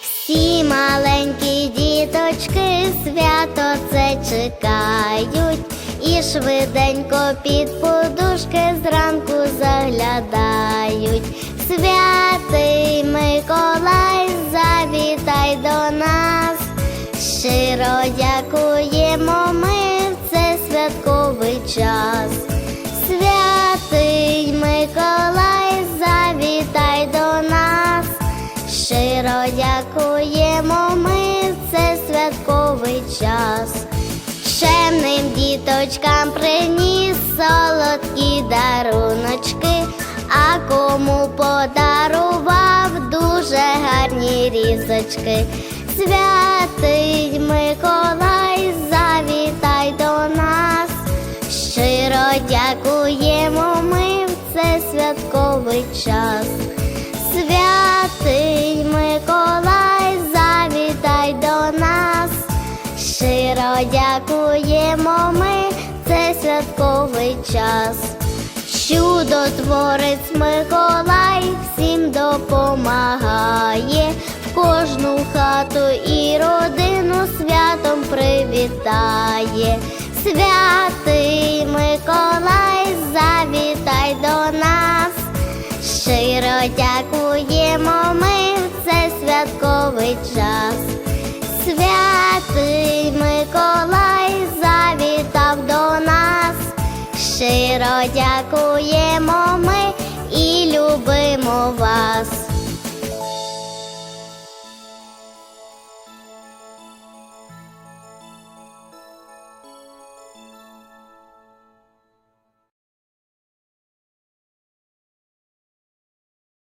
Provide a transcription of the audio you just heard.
Всі маленькі діточки свято це чекають і швиденько під подушки зранку заглядають. Святий Миколай, завітай до нас, щиро дякуємо час. Святий Миколай, завітай до нас. Щиро дякуємо ми в цей святковий час. Чемним діточкам приніс солодкі даруночки, а кому подарував дуже гарні різочки. Святий Щиро дякуємо ми в цей святковий час. Святий Миколай, завітай до нас. Щиро дякуємо ми в цей святковий час. Чудотворець Миколай всім допомагає, в кожну хату і родину святом привітає. Святий Щиро дякуємо ми в цей святковий час. Святий Миколай завітав до нас. Щиро дякуємо ми.